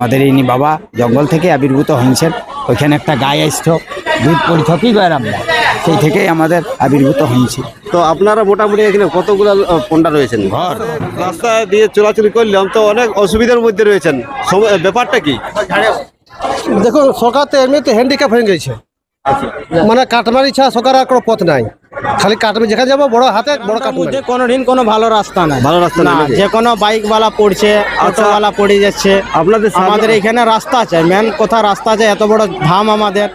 আমাদের ইনি বাবা জঙ্গল থেকে আবির্ভূত হয়েছেন। ওইখানে একটা গায়ে আসতো দুধ পরিথকই গয়ের আমরা। সেই থেকেই আমাদের আবির্ভূত হয়েছি। তো আপনারা মোটামুটি এখানে কতগুলো পণ্ডা রয়েছেন? ঘর। রাস্তা দিয়ে চলাচল করলাম তো অনেক অসুবিধার মধ্যে রয়েছেন। ব্যাপারটা কি? দেখুন সরকার তো এমনিতে হ্যান্ডিক্যাপ হয়ে গেছে। মানে কাটমারি ছাড়া সরকার আর কোনো পথ নাই। খালি কাটবে যেখানে যাব বড় হাতে বড় কাটমারি কোনো দিন কোনো ভালো রাস্তা নাই। ভালো রাস্তা না? যে কোনো বাইক বালা পড়ছে অটো বালা পড়ে যাচ্ছে। আপনাদের আমাদের এখানে রাস্তা আছে মেন কথা রাস্তা আছে এত বড় ধাম আমাদের।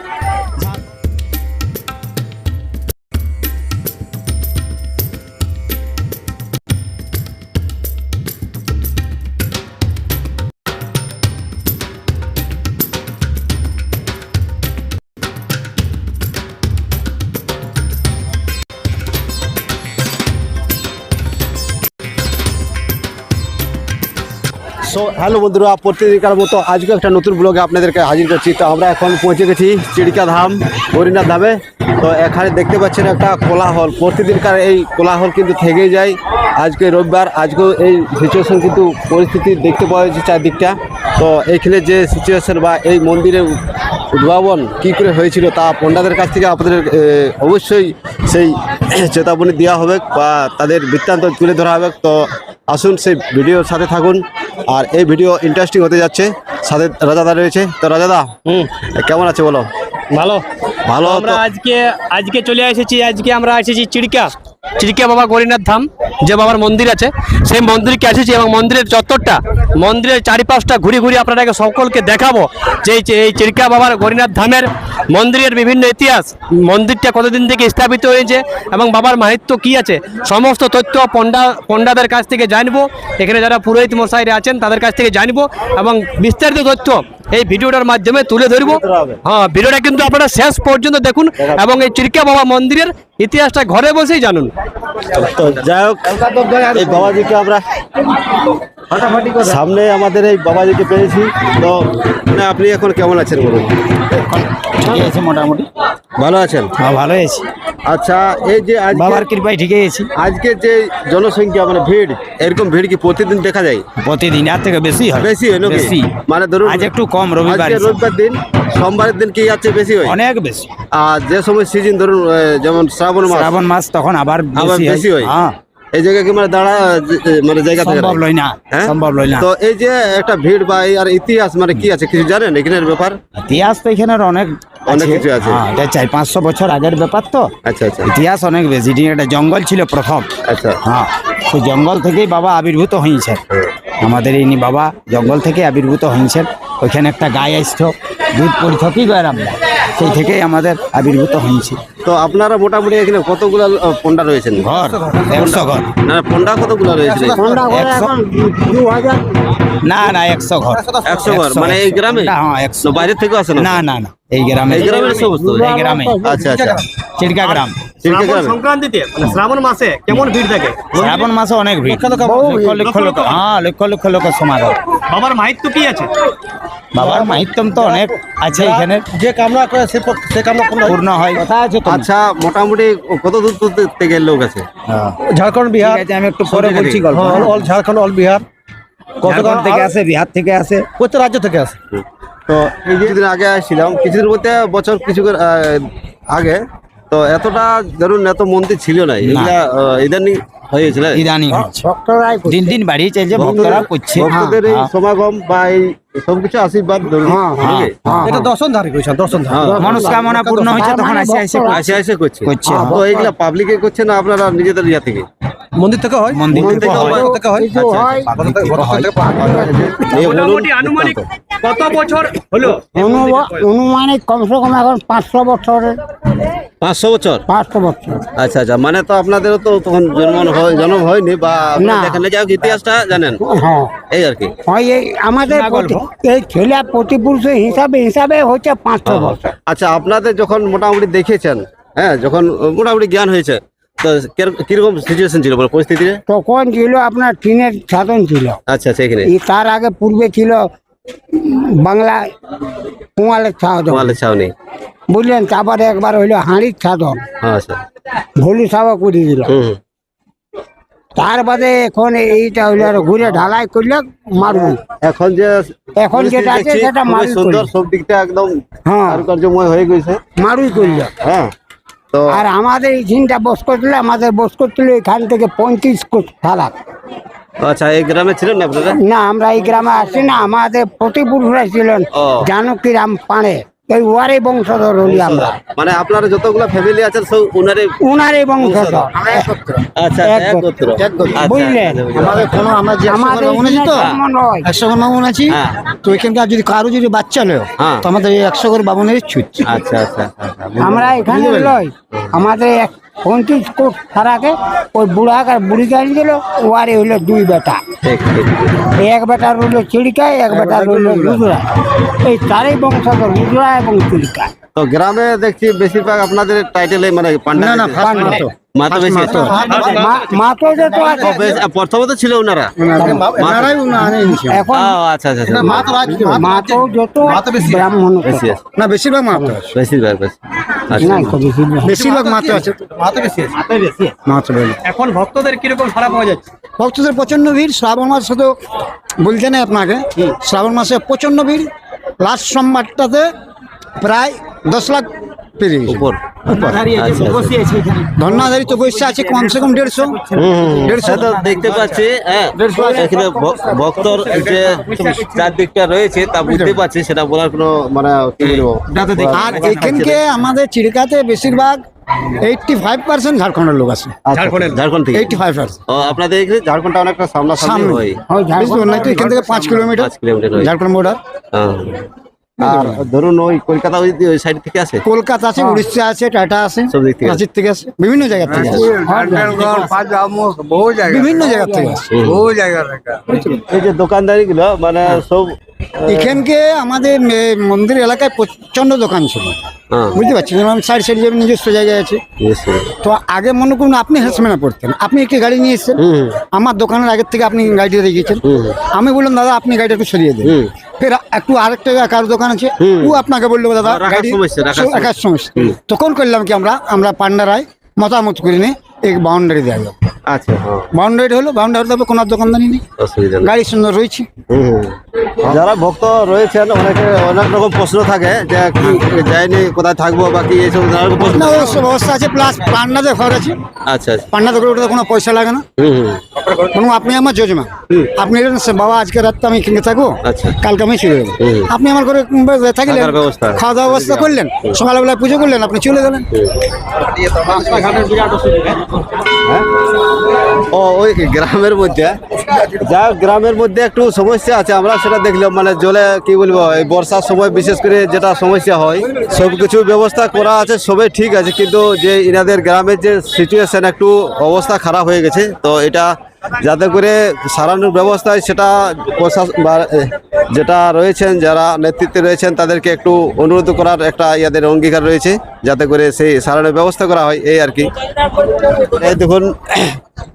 সো, হ্যালো বন্ধুরা প্রতিদিনকার মতো আজকে একটা নতুন ব্লগে আপনাদেরকে হাজির করছি। তো আমরা এখন পৌঁছে গেছি চিড়িকা ধাম ধামে তো এখানে দেখতে পাচ্ছেন একটা কোলাহল। প্রতিদিনকার এই কোলাহল কিন্তু থেকেই যায়। আজকে রবিবার, আজকেও এই সিচুয়েশন কিন্তু পরিস্থিতি দেখতে পাওয়া যাচ্ছে চারদিকটা। তো এইখানে যে সিচুয়েশন বা এই মন্দিরের উদ্ভাবন কী করে হয়েছিল তা পণ্ডাদের কাছ থেকে আপনাদের অবশ্যই সেই চেতাবনী দেওয়া হবে বা তাদের বৃত্তান্ত তুলে ধরা হবে। তো আসুন সেই ভিডিওর সাথে থাকুন। আর এই ভিডিও ইন্টারেস্টিং হতে যাচ্ছে। সাথে রাজাদা রয়েছে। তো রাজাদা হুম কেমন আছে বলো? ভালো। ভালো আমরা আজকে আজকে চলে এসেছি। আজকে আমরা এসেছি চিড়িকা চিড়িকা বাবা গরিনাথ ধাম যে বাবার মন্দির আছে সেই মন্দিরকে এসেছি এবং মন্দিরের চত্বরটা মন্দিরের চারিপাশটা ঘুরে ঘুরে আপনাদেরকে সকলকে দেখাবো যে এই- চিড়িকা বাবার গরিনাথ ধামের মন্দিরের বিভিন্ন ইতিহাস মন্দিরটা কতদিন থেকে স্থাপিত হয়েছে এবং বাবার মাহিত্য কি আছে সমস্ত তথ্য পণ্ডা পণ্ডাদের কাছ থেকে জানব। এখানে যারা পুরোহিত মশাইরা আছেন তাদের কাছ থেকে জানব এবং বিস্তারিত তথ্য এই ভিডিওটার মাধ্যমে তুলে ধরবো। হ্যাঁ ভিডিওটা কিন্তু আপনারা শেষ পর্যন্ত দেখুন এবং এই চিরকা বাবা মন্দিরের ইতিহাসটা ঘরে বসেই জানুন। তো যাই হোক এই বাবাজিকে আমরা সামনে আমাদের এই বাবাজিকে পেয়েছি। তো মানে আপনি এখন কেমন আছেন বলুন? ঠিকই আছে মোটামুটি। ভালো আছেন? হ্যাঁ ভালো আছি। আচ্ছা এই যে আজকে বাবার কৃপায় ঠিকই আছি। আজকে যে জনসংখ্যা মানে ভিড় এরকম ভিড় কি প্রতিদিন দেখা যায়? প্রতিদিন আর থেকে বেশি হয়। বেশি হয় নাকি? বেশি। মানে ধরুন আজ একটু কম রবিবার রবিবার দিন সোমবারের দিন কি আছে বেশি হয়? অনেক বেশি। আর যে সময় সিজন ধরুন যেমন শ্রাবণ মাস শ্রাবণ মাস তখন আবার আবার বেশি হয়। হ্যাঁ? এই জায়গায় কি মানে দাঁড়া মানে জায়গা থেকে সম্ভব লয় না হ্যাঁ? সম্ভব লয় না। তো এই যে একটা ভিড় বা আর ইতিহাস মানে কি আছে? কিছু জানেন এখানের ব্যাপার? ইতিহাস তো এখানে অনেক অনেক কিছু আছে। হ্যাঁ এটা চার পাঁচশো বছর আগের ব্যাপার তো। আচ্ছা আচ্ছা। ইতিহাস অনেক বেশি এটি জঙ্গল ছিল প্রথম। আচ্ছা। হ্যাঁ সেই জঙ্গল থেকেই বাবা আবির্ভূত হয়েছেন আমাদের ইনি বাবা জঙ্গল থেকে আবির্ভূত হয়েছেন। ওইখানে একটা গায়ে আসতো দুধ পরিথকই গয়ের আমরা। সেই থেকেই আমাদের আবির্ভূত হয়েছি। তো আপনারা মোটামুটি এখানে কতগুলো পন্ডা পণ্ডা রয়েছেন? ঘর একশো ঘর। না পণ্ডা কতগুলো রয়েছে? না না একশো ঘর। একশো ঘর মানে এই গ্রামে? হ্যাঁ একশো বাইরের বাইরে থেকে আসে না না না। এই গ্রামে। এই গ্রামের এই গ্রামে। আচ্ছা আচ্ছা। চিড়কা গ্রাম। চিল্কা গ্রামে। সংক্রান্তিতে মানে শ্রাবণ মাসে কেমন ভিড় থাকে? শ্রাবণ মাসে অনেক ভিড়। লক্ষ লক্ষ লোক হ্যাঁ লক্ষ লক্ষ লোকের সমাগম। বাবার মাহিত্য কি আছে? বাবার মাহিত্যম তো অনেক আছে এখানে। যে কামনা করে সে সে কামনা পূর্ণ হয়। কথা আছে আচ্ছা মোটামুটি কত দূর দূর থেকে লোক আছে? ঝাড়খণ্ড বিহার। আমি একটু পরে বলছি গল্প। All all Jharkhand all Bihar. Jharkhand থেকে আসে বিহার থেকে আসে প্রত্যেক রাজ্য থেকে আসে তো এই যে কিছুদিন আগে আসছিলাম কিছুদিন বলতে বছর কিছু করে, আগে তো এতটা ধরুন এত মন্দির ছিল না এগুলা আহ, ইদানিং হয়েছিল ইদানিং দিন দিন বাড়িয়ে চলছে ভক্তরা করছে। ভক্তদের এই হ্যাঁ, সমাগম বা এই সবকিছু আশীর্বাদ ধরুন? হ্যাঁ, এটা দর্শনধারী করেছেন দর্শনধারী। হ্যাঁ। মনস্কামনা পূর্ণ হচ্ছে তখন আসে আসে আসে আসে করছে। করছে, তো এইগুলা পাবলিকে করছে না আপনারা নিজেদের ইয়া থেকে? মন্দির থেকে হয়? মন্দির থেকে হয়। হয়। হয় হয়। বলুন মোটামুটি আনুমানিক কত বছর হলো? অনুমানিক কমসে কম এখন পাঁচশো বছরের পাঁচশো বছর? পাঁচশো বছর। আচ্ছা আচ্ছা। মানে তো আপনাদেরও তো তখন জন্ম হয়- জন্ম হয়নি বা আপনারা না। দেখেন না যাই হোক ইতিহাসটা জানেন। হ্যাঁ। এই আর কি। হয় এই আমাদের প্রতি- এই ছেলে প্রতিপুরুষ হিসাবে হিসাবে হচ্ছে পাঁচশো বছর। আচ্ছা আপনাদের যখন মোটামুটি দেখেছেন হ্যাঁ যখন মোটামুটি জ্ঞান হয়েছে তো কের- কীরকম সিচুয়েশন ছিল বলো পরিস্থিতিতে তখন ছিল আপনার টিনের সাধন ছিল। আচ্ছা আচ্ছা এখানে। এই তার আগে পূর্বে ছিল বাংলা কুয়ালের সাধন। তোমাদের ছাউনি বুঝলেন? তারপরে একবার হইল হাঁড়ির সাধন। হ্যাঁ স্যার ভুলু সাবা করে দিল। তার বাদে এখন এইটা হইল আর ঘুরে ঢালাই করলে মারবো। এখন যে এখন যেটা আছে সেটা মারুই সুন্দর সব দিকটা একদম হ্যাঁ। কারুকার্যময় হয়ে গেছে। মারুই করলে। হ্যাঁ। আর আমাদের এই ঝিনটা বস করছিল আমাদের বস করছিল এখান থেকে পঁয়ত্রিশ কোট ফালাক আচ্ছা এই গ্রামে ছিলেন না আপনারা? না আমরা এই গ্রামে আসি না আমাদের প্রতিপুরুষরা ছিলেন। জানকী রাম পাড়ে। এই ওয়ারে বংশধর হলি আমরা। মানে আপনার যতগুলো ফ্যামিলি আছেন সব বংশধর। আচ্ছা আচ্ছা, বুঝলেন? আচ্ছা, আমাদের কোনো আমরা যে আমাদের একশো তো বামুন আছি? হ্যাঁ। তো এখানকার যদি কারও যদি বাচ্চা নেয় হ্যাঁ। তো আমাদের একশো করে বামুনের ছুট আচ্ছা আচ্ছা আমরা এখানে আমাদের এক পঁয়ত্রিশ কোট ফারাকে ওই বুড়া আর বুড়ি গাড়ি দিল ওয়ারে হইল দুই বেটা। ঠিক ঠিক এই এক বেটা রইল চিড়িকায় এক বেটা রইল গুজরা এই তারই বংশধর গুজরা এবং চিড়িকায় তো গ্রামে দেখছি বেশিরভাগ আপনাদের টাইটেলে মানে পান্ডা না, না, দিতে- ফার্স্ট মাতো। বেশি তো আছে ছিল ওনারা এখন আচ্ছা আচ্ছা আচ্ছা। মা তো রাজি- মাতো যত মাতো বেশি। ব্রাহ্মণ বেশি না বেশিরভাগ মাতো বেশিরভাগ আচ্ছা না। বেশিরভাগ মাতো আছে মাতো বেশি আছে মাতো বেশি এখন ভক্তদের কীরকম সারা পাওয়া যাচ্ছে ভক্তদের প্রচণ্ড ভিড় শ্রাবণ মাসে তো বলতে নেই আপনাকে শ্রাবণ মাসে প্রচণ্ড ভিড় লাস্ট সোমবারটাতে প্রায় দশ লাখ পেরিয়ে গেছে। উপর। আচ্ছা, আচ্ছা। ধন্যাধারী তো বসে আছে কমসে কম দেড়শো। দেড়শো। দেখতে পাচ্ছি হ্যাঁ। এখানে ভক্তর যে চারদিকটা রয়েছে তা বুঝতে পারছি সেটা বলার কোনো মানে আর এখানকে আমাদের চিড়িকাতে বেশিরভাগ এইটটি ফাইভ পার্সেন্ট ঝাড়খণ্ডের লোক আছে। ঝাড়খণ্ড ঝাড়খণ্ড থেকে। এইটটি ফাইভ পার্সেন্ট ও আপনাদের এখানে ঝাড়খণ্ডটা অনেকটা সামনে। হয়। বুঝতে এখান থেকে পাঁচ কিলোমিটার। ঝাড়খণ্ড বর্ডার। আর ধরুন ওই কলকাতা ওই ওই সাইড থেকে আসে কলকাতা আছে উড়িষ্যা আছে টাটা আছে সব দিক থেকে আছে। রাঁচির থেকে আছে বিভিন্ন জায়গা থেকে আছে। বিভিন্ন জায়গা থেকে আছে। এই যে দোকানদারি গুলো মানে সব এখানকে আমাদের মন্দির এলাকায় প্রচণ্ড দোকান ছিল। হ্যাঁ। বুঝতে পারছি যেমন সাইড সাইড যেমন নিজস্ব জায়গায় আছে. তো আগে মনে করুন আপনি হেসমেনা পড়তেন। আপনি একটি গাড়ি নিয়ে এসেছেন। আমার দোকানের আগের থেকে আপনি গাড়িটা রেখেছেন আমি বললাম দাদা আপনি গাড়িটা একটু সরিয়ে দেন। ফের একটু আরেকটা কারও দোকান আছে। ও আপনাকে বলল দাদা গাড়ি সমস্যা, রাখার সমস্যা। তখন করলাম কি আমরা আমরা পান্ডারায় মতামত করিনি এক বাউন্ডারি দেওয়া আচ্ছা। হ্যাঁ। বাউন্ডারি হলো বাউন্ডারি দেবে কোনো দোকানদারি নেই। অসুবিধা নেই। গাড়ি সুন্দর রয়েছে। হুম। যারা ভক্ত রয়েছেন অনেকে অনেক রকম প্রশ্ন থাকে যে কি যায়নি কোথায় থাকব বা কি এইসব নানা রকম প্রশ্ন না অবশ্য ব্যবস্থা আছে প্লাস পান্ডাতে ঘর আছে। আচ্ছা আচ্ছা। করে ওটাতে কোনো পয়সা লাগে না। হুম আপনি আমার যোজমা আপনি সে বাবা আজকে রাতটা আমি কিনে থাকব। আচ্ছা। কালকে আমি চলে যাব। আপনি আমার ঘরে থাকলেন খাওয়া দাওয়া ব্যবস্থা করলেন সকালবেলা পুজো করলেন আপনি চলে গেলেন। ও, ওই গ্রামের মধ্যে? যা গ্রামের মধ্যে একটু সমস্যা আছে, আমরা সেটা দেখলাম মানে জলে, কি বলব, এই বর্ষার সময় বিশেষ করে যেটা সমস্যা হয় সব কিছু ব্যবস্থা করা আছে, সবই ঠিক আছে, কিন্তু যে ইনাদের গ্রামের যে সিচুয়েশন একটু অবস্থা খারাপ হয়ে গেছে, তো এটা যাতে করে সারানোর ব্যবস্থায় সেটা প্রশাসন যেটা রয়েছেন যারা নেতৃত্বে রয়েছেন তাদেরকে একটু অনুরোধ করার একটা ইয়াদের অঙ্গীকার রয়েছে যাতে করে সেই সারানোর ব্যবস্থা করা হয় এই আর কি। এই দেখুন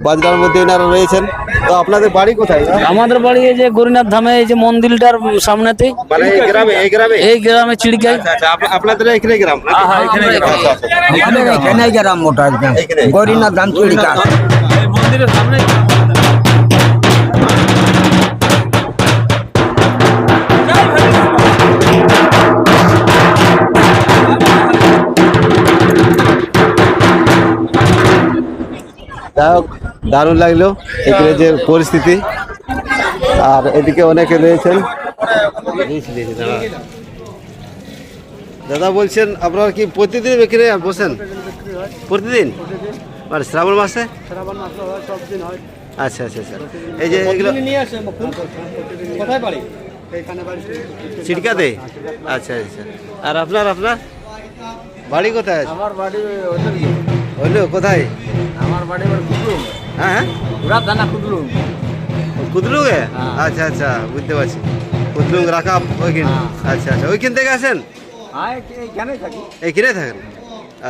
বাজরার মধ্যে এনারা রয়েছেন। তো আপনাদের বাড়ি কোথায়? আমাদের বাড়ি এই যে গরিনাথ ধামে এই যে মন্দিরটার সামনেতে মানে এই গ্রামে এই গ্রামে? এই গ্রামে চিড়িকায় আচ্ছা, আচ্ছা আপনাদের এখানে গ্রাম? হ্যাঁ, এখানে গ্রাম। আচ্ছা, এখানে গ্রাম মোটা একদম। এখানে। গরিনাথ ধাম চিড়িকা মন্দিরের সামনে যাই হোক দারুণ লাগল এখানে যে পরিস্থিতি। আর এদিকে অনেকে রয়েছেন। দাদা বলছেন আপনারা কি প্রতিদিন এখানে বসেন? প্রতিদিন? মানে শ্রাবণ মাসে? আচ্ছা আচ্ছা আচ্ছা। এই যে এগুলো নিয়ে আসে কোথায় বাড়ি ছিটকাতে? আচ্ছা আচ্ছা। আর আপনার আপনার? বাড়ি কোথায়? আছে আমার বাড়ি হইল কোথায়? হ্যাঁ? হ্যাঁ। দানা আচ্ছা আচ্ছা বুঝতে পারছি। কুদলুং রাখা ওইখানে। আচ্ছা আচ্ছা ওইখান থেকে আসেন? এখানে এইখানে থাকেন?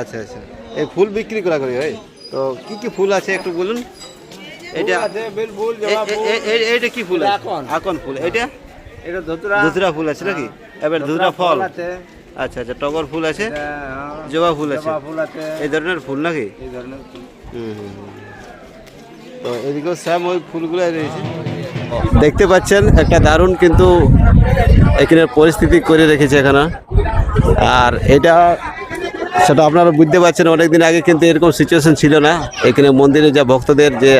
আচ্ছা আচ্ছা। এই ফুল বিক্রি করা করি হয় তো কি কি ফুল আছে একটু বলুন? এটা এইটা কি ফুল আছে? আকন ফুল। এটা এটা ধতুরা। ফুল আছে নাকি? এবার ধুতরা ফল আচ্ছা আচ্ছা টগর ফুল আছে? জবা ফুল আছে? এই ধরনের ফুল নাকি? এই ধরনের হুম হুম, হুম। তো এদিকেও স্যাম ওই ফুলগুলো রয়েছে। দেখতে পাচ্ছেন একটা দারুণ কিন্তু এখানে পরিস্থিতি করে রেখেছে এখানে। আর এটা সেটা আপনারা বুঝতে পারছেন অনেকদিন আগে কিন্তু এরকম সিচুয়েশন ছিল না। এখানে মন্দিরে যা ভক্তদের যে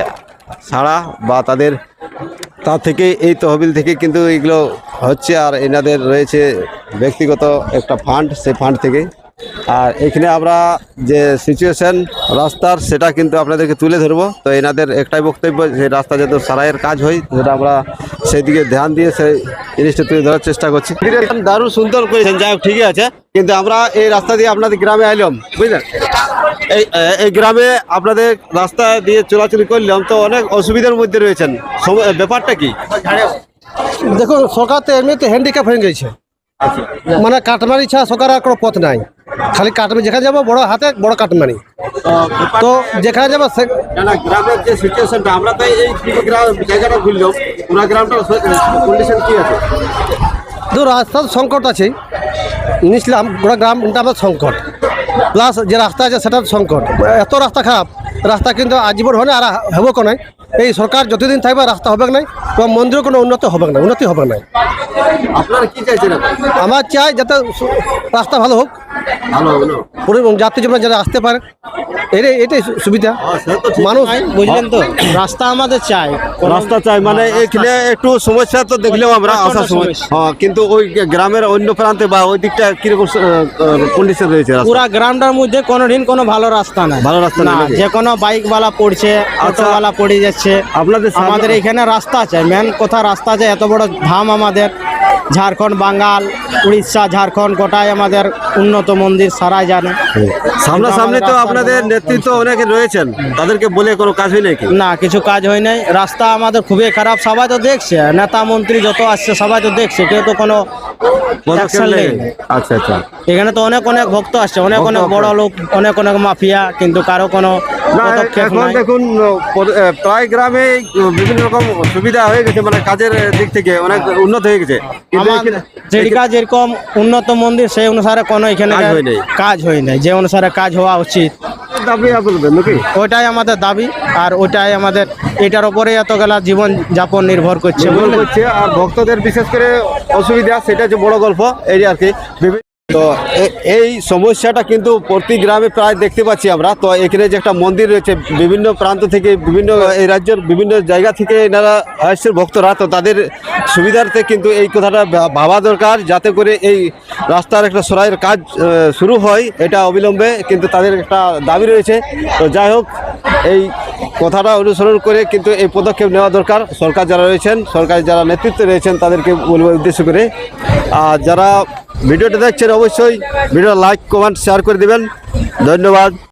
ছাড়া বা তাদের তা থেকে এই তহবিল থেকে কিন্তু এগুলো হচ্ছে আর এনাদের রয়েছে ব্যক্তিগত একটা ফান্ড, সেই ফান্ড থেকে। আর এখানে আমরা যে সিচুয়েশন রাস্তার, সেটা কিন্তু আপনাদেরকে তুলে ধরবো। তো এনাদের একটাই বক্তব্য যে রাস্তা যাতে সারাইয়ের কাজ হয়, সেটা আমরা সেই দিকে ধ্যান দিয়ে সেই জিনিসটা তুলে ধরার চেষ্টা করছি। দারুণ সুন্দর করেছেন, যাই হোক, ঠিকই আছে। কিন্তু আমরা এই রাস্তা দিয়ে আপনাদের গ্রামে আইলাম, বুঝলেন? এই এই গ্রামে আপনাদের রাস্তা দিয়ে চলাচল করলাম তো অনেক অসুবিধার মধ্যে রয়েছেন। ব্যাপারটা কি? দেখুন সরকার তো এমনিতে হ্যান্ডিক্যাপ হয়ে গেছে। মানে কাটমারি ছাড়া সরকার আর কোনো পথ নাই। খালি কাটমারি যেখানে যাব বড় হাতে বড় কাটমারি তো যেখানে যাব গ্রামের যে সিচুয়েশনটা আমরা তো এই গ্রাম জায়গাটা ঘুরলাম। পুরো গ্রামটার কন্ডিশন কি আছে? তো রাস্তার সংকট আছে। নিছিলাম গোটা গ্রামটা আমার সংকট। প্লাস যে রাস্তা আছে সেটার সংকট। এত রাস্তা খারাপ। রাস্তা কিন্তু আজীবন হয় না আর হব কেন এই সরকার যতদিন থাকবে রাস্তা হবে না এবং মন্দিরের কোনো উন্নত হবে না উন্নতি হবে না। আপনারা কি চাইছেন? আমার চাই যাতে রাস্তা ভালো হোক। ভালো পুরো যাত্রী জীবনে যারা আসতে পারে এটাই এটাই সুবিধা। মানুষ বুঝলেন তো রাস্তা আমাদের চাই। রাস্তা চাই মানে এখানে একটু সমস্যা তো দেখলেও আমরা আসার সময়। হ্যাঁ কিন্তু ওই গ্রামের অন্য প্রান্তে বা ওই দিকটা কীরকম কন্ডিশন রয়েছে রাস্তা? পুরা গ্রামটার মধ্যে কোনোদিন কোনো ভালো রাস্তা নাই। ভালো রাস্তা না যে কোনো বাইকওয়ালা পড়ছে অটোওয়ালা পড়ে যাচ্ছে। আপনাদের আমাদের এখানে রাস্তা আছে মেন কথা রাস্তা যে এত বড় ধাম আমাদের। ঝাড়খণ্ড বাঙ্গাল উড়িষ্যা ঝাড়খণ্ড গোটায় আমাদের উন্নত মন্দির সারাই জানে। সামনাসামনি তো আপনাদের নেতৃত্ব অনেকে রয়েছেন। তাদেরকে বলে কোনো কাজ হয় নাকি? না কিছু কাজ হয় নাই। রাস্তা আমাদের খুবই খারাপ সবাই তো দেখছে। নেতা মন্ত্রী যত আসছে সবাই তো দেখছে। কেউ তো কোনো। আচ্ছা আচ্ছা। এখানে তো অনেক অনেক ভক্ত আসছে। অনেক অনেক বড় লোক অনেক অনেক মাফিয়া কিন্তু কারও কোনো এখন দেখুন প্রায় গ্রামে বিভিন্ন রকম সুবিধা হয়ে গেছে মানে কাজের দিক থেকে অনেক উন্নত হয়ে গেছে। যেদিকা যেরকম উন্নত মন্দির সেই অনুসারে কোনো এখানে কাজ হয় নাই। যে অনুসারে কাজ হওয়া উচিত। দাবি নাকি? ওইটাই আমাদের দাবি আর ওইটাই আমাদের এটার উপরে এত গেলা জীবন যাপন নির্ভর করছে আর ভক্তদের বিশেষ করে অসুবিধা সেটা হচ্ছে বড় গল্প এই আর কি। তো এই সমস্যাটা কিন্তু প্রতি গ্রামে প্রায় দেখতে পাচ্ছি আমরা। তো এখানে যে একটা মন্দির রয়েছে, বিভিন্ন প্রান্ত থেকে বিভিন্ন এই রাজ্যের বিভিন্ন জায়গা থেকে এনারা আসছে ভক্তরা। তো তাদের সুবিধার্থে কিন্তু এই কথাটা ভাবা দরকার, যাতে করে এই রাস্তার একটা সরাইয়ের কাজ শুরু হয়, এটা অবিলম্বে কিন্তু তাদের একটা দাবি রয়েছে। তো যাই হোক, এই কথাটা অনুসরণ করে কিন্তু এই পদক্ষেপ নেওয়া দরকার। সরকার যারা রয়েছেন সরকার যারা নেতৃত্বে রয়েছেন, তাদেরকে বলব উদ্দেশ্য করে। আর যারা ভিডিওটা দেখছেন অবশ্যই। ভিডিও লাইক কমেন্ট শেয়ার করে দেবেন। ধন্যবাদ।